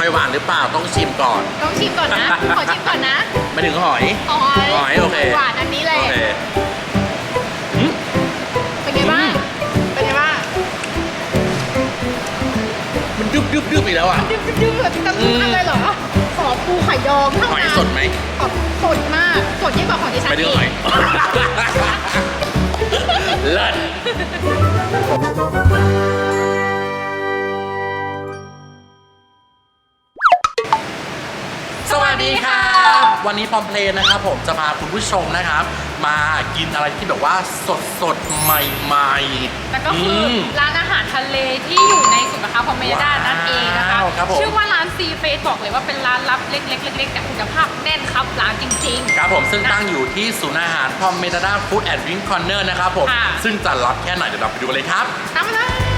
หอยหวานหรือเปล่าต้องชิมก่อน ต้องชิมก่อนนะ ขอชิมก่อนนะไม่ถึงหอย หอยหอยโอเค หวานอันนี้เลโอยเคอืมเป็นไงบ้าง เป็นไงบ้างมันดึบดึบดึบอีกแล้วอะดึ๊บดึ๊บดึ๊บแบบตั้งอันเลยเหรอขอปูไข่ดองเท่าหอยนั้นสดไหมขอสดมาก สดยิ่งกว่าของดิฉันไม่ถึงหอยกเลิศ วันนี้พอมเพลนนะครับผมจะพาคุณผู้ชมนะครับ มากินอะไรที่แบบว่าสดสดๆใหม่ๆแต่ก็คืออมร้านอาหารทะเลที่อยู่ในศูนย์การค้าพอมเมด้านั่นเองนะคะว้าวครับผมชื่อว่าร้านซีเฟสบอกเลยว่าเป็นร้านลับเล็กๆเล็กๆแต่คุณภาพแน่นครับร้านจริงครับผมซึ่งตั้งอยู่ที่ศูนย์อาหารพอมเมดาดาฟู้ดแอนด์ดริงคอร์เนอร์นะครับผมค่ะซึ่งจะรับแค่ไหนเดี๋ยวเราไปดูกันเลยครับๆตามมาเลย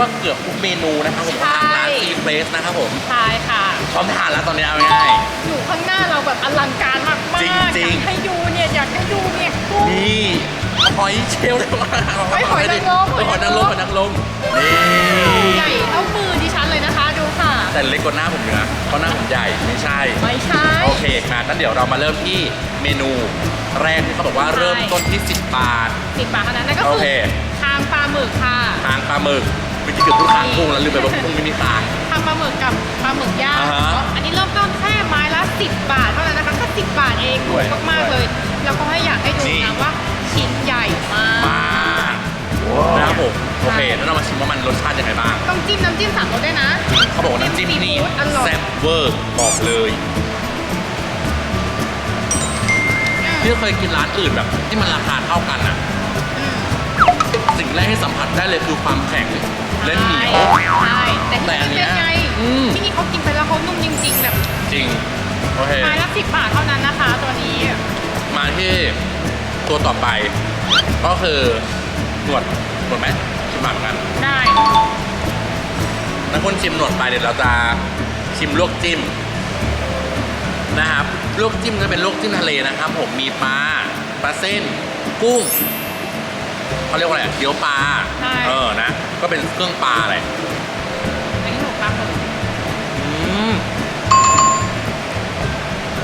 ว่าเกือบทุกเมนูนะครับผมของทางร้านซีเฟสนะครับผมใช่ค่ะพร้อมทานแล้วตอนนี้เอาง่าย อยู่ข้างหน้าเราแบบอลังการมากๆจริงๆ อยากให้ดูเนี่ยอยากให้ดูเนี่ยกุ้งๆนี่หอยเชลล์เลยว่าเฮ้ยหอยนางรมหอยนางรมหอยนางรมนี่ใหญ่เท่ามือดิฉันเลยนะคะดูค่ะ แต่เล็กกว่าหน้าผมอยู่นะเพราะหน้าผมใหญ่ไม่ใช่ ไม่ใช่ โอเคมางั้นเดี๋ยวเรามาเริ่มที่เมนูแรกที่เขาบอกว่าใช่ เริ่มต้นที่ 10 บาท สิบบาทเท่านั้นนั่นก็โอคือเคทางปลาหมึกค่ะทางปลาหมึก เมื่อกี้เกือบพูดทางกุ้งแล้วลืมไปว่ากุ้งไม่มีทางทางปลาหมึกกับปลาหมึกย่างอ่าฮะเนอะอันนี้เริ่มต้นแค่ไม้ละ 10 บาทเท่านั้นนะคะแค่10 บาทเองด้ถูวยกมากๆเลย แล้วก็ให้อยากให้ดูนี่ นะว่าชิ้นใหญ่มาก มากนะครับผมโอเคแล้วเรามาชิมว่ามันรสชาติยังไงบ้าง ต้องจิ้มน้ำจิ้มสามรสด้วยนะเขาบอกว่าน้ำจิ้มที่นี่ซีฟู้ดอร่อยแซ่บเวอร์บอกเลยอืมที่เคยกินร้านอื่นแบบ ที่มันราคาเท่ากันอะอืมสิ่งแรกที่สัมผัสได้เลยคือความแข็ง และเหนียว ใช่แต่แต่ที่อันนี่เนี้ยเป็นไงอืม ที่นี่เขากินไปแล้วเขานุ่มจริงๆแบบจริง โอเค ไม้ละ10บาทเท่านั้นนะคะตัวนี้มาที่ตัวต่อไป ก็คือหนวดหนวดไหมชิมหมาเหมือนกันได้ถ้าคุณชิมหนวดไปเดี๋ยวเราจะชิมลวกจิ้มนะครับลวกจิ้มจะเป็นลวกจิ้มทะเลนะครับ ผมมีปลาปลาเส้น กุ้งเขาเรียกว่าอะไรอะเกี๊ยวปลาใช่เออนะ ก็เป็นเครื่องปลาอะไรอันนี้หนูปลาหมึกอืม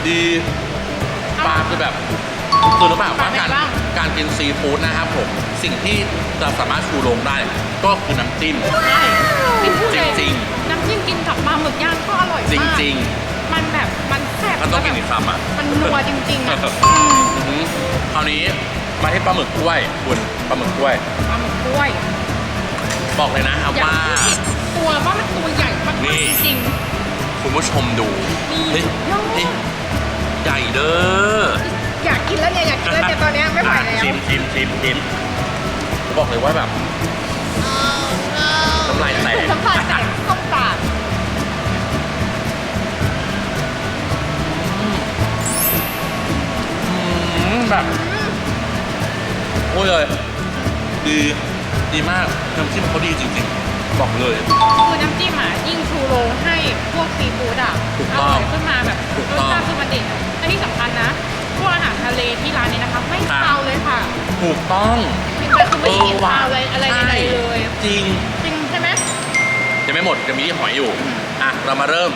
ดีปลาคือแบบคือรู้เปล่าปลาว่าเป็นการไงบ้างการกินซีฟู้ดนะครับผม สิ่งที่จะสามารถชูโรงได้ ก็คือน้ำจิ้ม ใช่จิ้มพูดเลยจริงน้ำจิ้มกินกับปลาหมึกย่างก็อร่อยจมากริงมันแบบมันแซ่บๆมันต้องกินแล้วอีแบบกคำอะ มันนัวจริงๆอะอือืมอือหือคราวนี้มาที่ปลาหมึกกล้วยคุณปลาหมึกกล้วย ปลาหมึกกล้วย บอกเลยนะครับอยากว่าพูดผิดตัวว่ามันตัวใหญ่มากนี่ ๆจริงคุณผู้ชมดูนี่นี่นี่ใหญ่เด้อๆอยากกินแล้วเนี่ยอยากกินแล้วเนี่ยตอนเนี้ยไม่ไหวแล้วชิมชิมชิมชิมบอกเลยว่าแบบน้ำลายแตก สัมผัสแตกเข้าปากอืมแบบโอ้ยเลยดี ดีมากน้ำจิ้มเขาดีจริงๆ บอกเลย คือน้ำจิ้มอะยิ่งชูโรงให้พวกซีฟู้ดอะถูกอต้องร่อยขึ้นมาแบบถูกรต้สองชาติคือมันเด่นและที่สำคัญนะพวกอาหารทะเลที่ร้านนี้นะคะไม่ครับ คาวเลยค่ะถูกต้องกินไปคือไม่ได้กินคาวอะไรอะไรใช่ใดๆเลยจริง จริงใช่ไหมยังไม่หมดยังมีที่หอยอยู่ อะ เรามาเริ่ม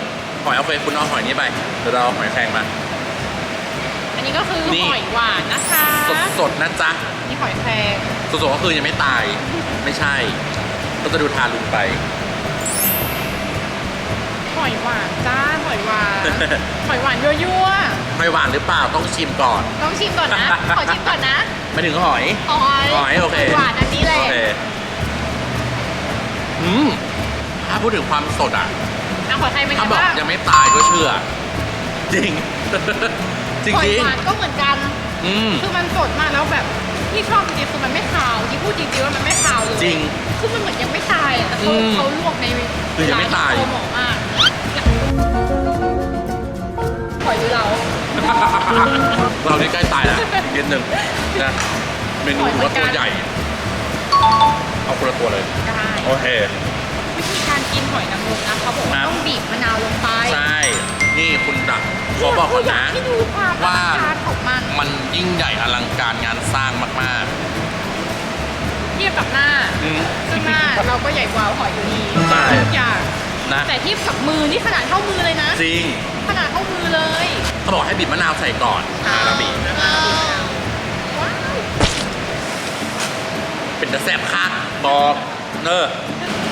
หอยเอาเฟยคุณเอาหอยนี้ไปเดี๋ยวเราเอาหอยแครงมา อันนี้ก็คือนี่ หอยหวานนะคะสดสดๆนะจ๊ะ นี่หอยแครงสดสดๆก็คือยังไม่ตาย ไม่ใช่ ก็จะดูทารุณไป หอยหวานจ้าหอยหวาน หอยหวานยั่วหอยหวานหรือเปล่าต้องชิมก่อน ๆต้องชิมก่อนนะ ขอชิมก่อนนะไม่ถึงหอย หอยหอยโอเคหวานอันนี้เลยโอเคอืมหถ้าพูดถึงความสดอะ อะขอไทยเป็นถ้าไงบอกบ้างยังไม่ตายก็เชื่อ จริง จริงหอยจริงหวานก็เหมือนกัน อืม คือมันสดมากแล้วแบบที่ชอบจริงๆคือมันไม่คาวที่พูดจริงๆว่ามันไม่คาวเลยจริงคือมันเหมือนยังไม่ตายอะแต่เขาอืมเขาลวกในคือยังไม่ตายร้นที่โปรโมทมากหอยหรือเรา เรานี่ใกล้ตายแล้วอีกนิดหนึ่งนะเมนูถือว่าตัวใหญ่ เอาคนละตัวเลย ได้ โอเค วิธีการกินหอยนางรมนะเขาบอกว่าครับ ต้องบีบมะนาวลงไป ใช่ นี่คุณดักขอบอกก่อนนะให้ดูความอว่าลังการของมันมันยิ่งใหญ่อลังการงานสร้างมากเทียบกับหน้าๆอืมซึ่งหน้าเราก็ใหญ่กว่าหอยอยู่ดีใช่ ทุกอย่างนะแต่เทียบกับมือนี่ขนาดเท่ามือเลยนะ จริงขนาดเท่ามือเลยเขาบอกให้บีบมะนาวใส่ก่อนอ่าแล้วบีบว้าวเป็นจะแซ่บคักบอกเนอะ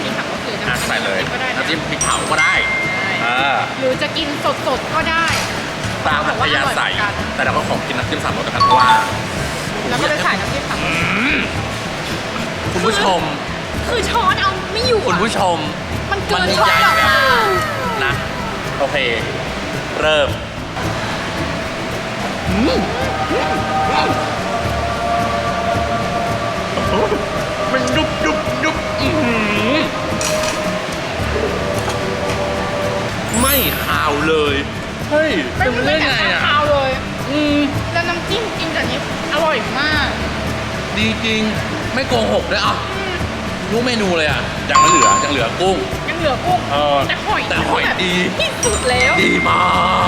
นี่ค่ะก็คืออะน้ำใส่เลยก็ได้นะน้ำจิ้มพริกเผาก็ได้ใช่อ่าหรือจะกินสดๆก็ได้ตามอัธยาศัยเขาบอกว่าอร่อยเหมือนกันแต่เราก็ขอกินน้ำจิ้มสามรสกันเพราะว่าแล้วก็ไปใส่น้ำจิ้มสามรสคุณผู้ชม คือช้อนเอาไม่อยู่คุณอะผู้ชมมันเกินมันช้อนใหญ่ออกมานะ โอเค เริ่มอืมมันยุบยุบ ไม่เป็นไม่ได้แต่ไงอะข้าวเลย อืมแล้วน้ำจิ้มกินกับนี้อร่อยมาก ดีจริง ไม่โกหกด้วยอะรู้เมนูเลยอะ ยังเหลือ ยังเหลือกุ้ง ยังเหลือกุ้งเออแต่หอยแต่หอยแบบดีที่สุดแล้ว ดีมาก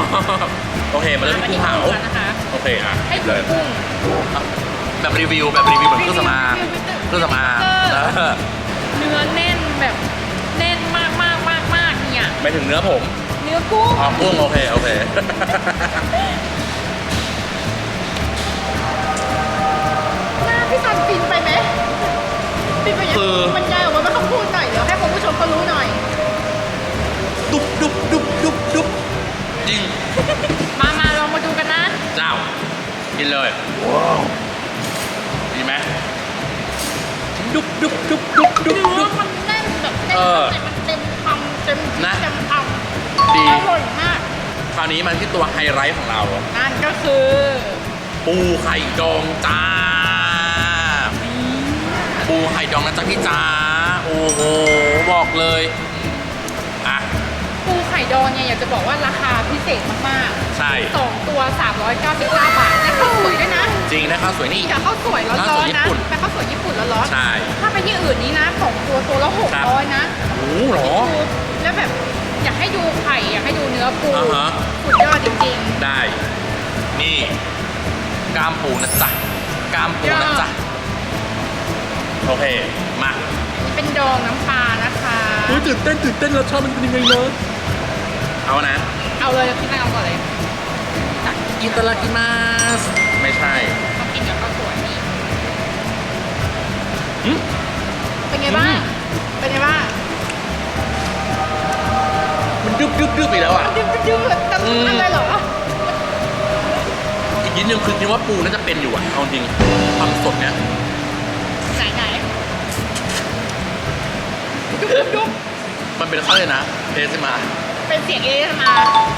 โอเค มาเริ่มที่กุ้งเผามาที่กุ้งกันนะคะโอเคอะให้เลดูยกุ้งแบบรีวิวแบบรีวิวแบบเครื่องสำอางรีวิวเครื่องสำอางเออเออเนื้อแน่นแบบแน่นมากมากมากมากเนี่ยไม่ถึงเนื้อผมเนื้ อกุ้งอ๋อกุ้งโอเค โอเค หน้าพี่ซันฟินไปไหมฟินไปยังคือบรรยายออกมาเป็นคำพูดหน่อย เดี๋ยวให้คุณผู้ชมเขารู้หน่อย ดุบดุบดุบดุบดุบจริง มามาลองมาดูกันนะ เจ้า กินเลยว้าวดีไหมดุบดุบดุบดุบดุบเนื้ดุอบมันแน่นแบบแน่นเออ ข้างในมันเต็มคำเต็มที่นะ เต็มค ดีำอร่อยมากคราวนี้มันที่ตัวไฮไลท์ของเรา นั่นก็คือปูไข่ดองจ้า ปูไข่ดองนะจ๊ะพี่จ้าโอ้โหบอกเลยอะปูไข่ดองเนี่ยอยากจะบอกว่าราคาพิเศษมากใช่ ๆสองตัว 399 บาทได้ข้าวสวยด้วยนะจริงนะครับสวยนี่แต่ข้าวสวยร้ข้าวสอวยนญี่ๆนะปุ่นแต่ข้าวสวยญี่ปุ่นร้อนใช่ๆถ้าไปที่อื่นนี้นะสองตัวตัวละครับ600นะ โอ้โหเหรอคือแล้วแบบ อยากให้ดูไข่อยากให้ดูเนื้อปูอ่าฮะ สุดยอดจริงได้ นี่กล้ามปูนะจ๊ะกล้ามปูนะจ๊ะโอเค มาๆนี่เป็นดองน้ำปลานะคะตื่นเต้นตื่นเต้นรสชาติมันเป็นยังไงเนอะเอานะเอาเลยพี่นางเอาก่อนเลยตักอิตาลากิมาสไม่ใช่ต้องกินกับข้าวสวยนี่ หึเป็นไงบ้างอืมเป็นไงบ้างมัน ดึบดึบดึบอีกแล้วอะดื้อดื้อแต่อืมอะไรเหรออีกนิดนึงคือคิดว่าปูน่าจะเป็นอยู่อะเอาจริงความสดเนี้ยไหนไหนดุ๊บดุ๊บดุ๊บมันเป็นเขาเลยนะเอสมาเป็นเสียงเอสมา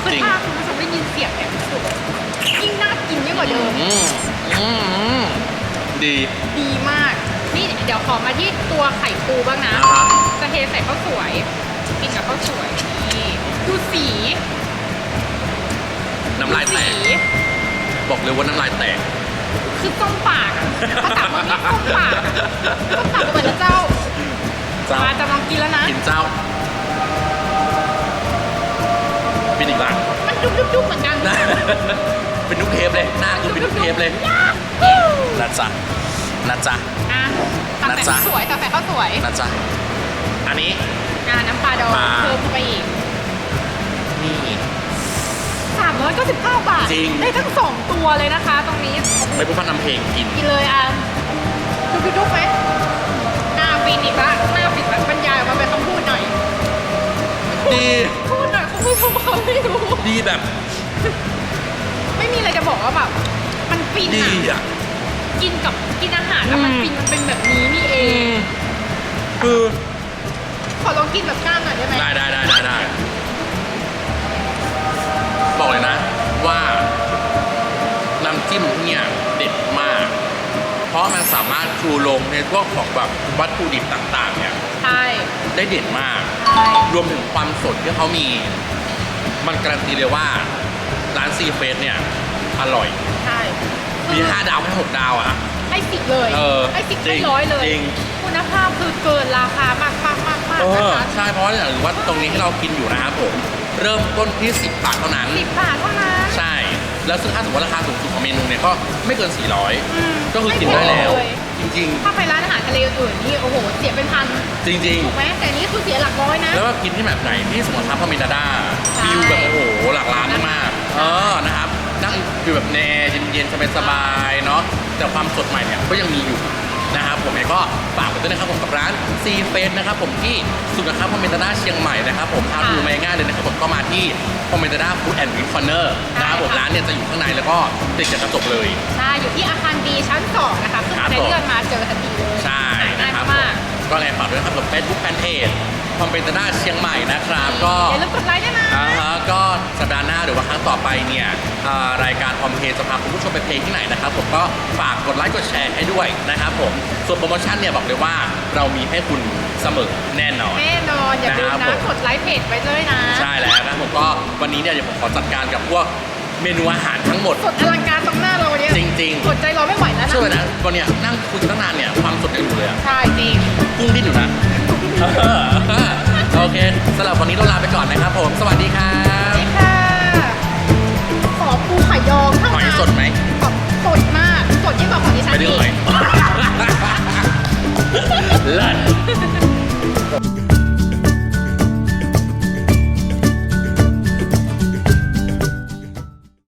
คือจริงถ้าคุณผู้ชมได้ยินเสียงเนี่ยยิ่งน่ากินยิ่งกว่าเดิมอืมอืมอืมดีดีมาก นี่เดี๋ยวขอมาที่ตัวไข่ปูบ้างนะอ่าฮะจะเทใส่ข้าวสวยกินกับข้าวสวยนี่ ดูสีน้ำลายแตสีกบอกเลยว่าน้ำลายแตก คือต้มปากอะภาษาเมืองนี่ต้มปากอะต้มปากเหมือนเจ้าเจ้า มาจะลองกินแล้วนะ กินเจ้าเป็นอีกหลังมันดุ๊บดุ๊บดุ๊บเหมือนกันนะเป็นนุกเทปเลยหน้าคือเป็นนุกเทปเลยนะจ๊ะนะจ๊ะ อะตักนะใส่จ๊ะ ข้าวสวยตักใส่ข้าวสวย นะจ๊ะ อันนี้ อะน้ำปลาดองปลาเพิ่มเข้าไปอีก นี่ 399 บาท จริง ได้ทั้งสองตัวเลยนะคะ ตรงนี้ไม่พูดพันทำเพลงกิน กินเลยอะดูพี่ดุ๊กไหมหน้าฟินอีกละหน้าฟินแบบบรรยายออกมาเป็นคำพูดหน่อย ดี พูดหน่อยคุณผู้ชมเขาไม่รู้ ดีแบบ ไม่มีอะไรจะบอกว่าแบบ มันฟินดีอะ อะ กินกับกินอาหารแล้วมันอืม ฟินมันเป็นแบบนี้นี่เอง คือ ขอลองกินแบบก้านหน่อยได้ไหมได้ได้ได้ได้ บอกเลยนะว่าน้ำจิ้มที่เนี่ยเด็ดมาก เพราะมันสามารถชูโรงในพวกของแบบวัตถุดิบต่างๆเนี่ยใช่ ได้เด็ดมาก ใช่ รวมถึงความสดที่เขามี มันการันตีเลยว่า ร้านซีเฟสเนี่ย อร่อย ใช่มี5ดาวให้6ดาวอะ ให้สิบเลยเออให้สิบจริให้งร้อยเลยจริง คุณภาพคือเกินราคามากมากมากมากเอนะอคะ ใช่เพราะว่าอย่างว่าตรงนี้ที่เรากินอยู่นะครับผม เริ่มต้นที่ 10 บาทเท่านั้น สิบบาทเท่านั้น ใช่ แล้วซึ่งถ้าสมมติราคาสูงสุดของเมนูเนี่ยก็ไม่เกิน400อืมก็คือกินได้แล้วม่พอเยจริง ถ้าไปร้านอาหารทะเลอื่นๆนี่โอ้โหเสียเป็นพันๆ จริง ถูกไหมแต่อันนี้คือเสียหลักร้อยนะ ๆ แล้วก็กินที่แบบไหนที่สมมติครับพามินาด้าใช่ วิวแบบโอ้โหหลักล้านมากๆเออนะครับนั่งฟิวแบบแนเย็นๆสบายๆเนาะแต่ความสดใหม่เนี่ยก็ยังมีอยู่ นะครับผมเองก็ฝากไว้ด้วยนะครับผมกับร้านซีเฟสนะครับผมที่สุดนะครับพามินาด้าเชียงใหม่นะครับผมทางดูมาง่ายๆเลยนะครับผมก็มาที่พามินาด้าฟู้ดแอนด์วิคคอนเนอร์นะครับผมร้านเนี่ยจะอยู่ข้างในแล้วก็ติดกับกระจกเลย ใช่อยู่ที่อาคารบีชั้นสองนะคะคือครับในผมเลื่อนมาเจอทันทีเลยใช่หาง่ายนะครับมากก็ไงฝากด้วยนะครับกับ Facebook Fanpage คอมเป็นตนาเชียงใหม่นะครับก็อย่าลืมกดไลค์ด้วยนะอ่าฮะก็สัปดาห์หน้าหรือว่าครั้งต่อไปเนี่ยอ่ารายการคอมเพลจะพาคุณผู้ชมไปเพลงที่ไหนนะครับผมก็ฝากกดไลค์กดแชร์ให้ด้วยนะครับผมส่วนโปรโมชั่นเนี่ยบอกเลยว่าเรามีให้คุณเสมอแน่นอน แน่นอนอย่าลืมนะครับนะผมกดไลค์เพจไว้เลยนะใช่แล้วนะครับผมก็วันนี้เนี่ยเดี๋ยวผมขอจัดการกับพวกเมนูอาหารทั้งหมด สดอลังการตรงหน้าเราเนี่ยจริงอดใจรอไม่ไหวแล้วๆเชื่อไหมนะนะวันเนี้ยนั่งคุยกันตั้งนานเนี่ยความสดยังอยู่เลยอะใช่จริง กุ้งดิ้นอยู่นะโอเค สำหรับวันนี้เราลาไปก่อนนะครับผม สวัสดีครับนี่ค่ะ ขอปูไข่ยองเท่าหอยนั้นสดไหมแบบสดมากสดยิ่งกว่าของดิฉันไม่ได้อีกหอย เลิศ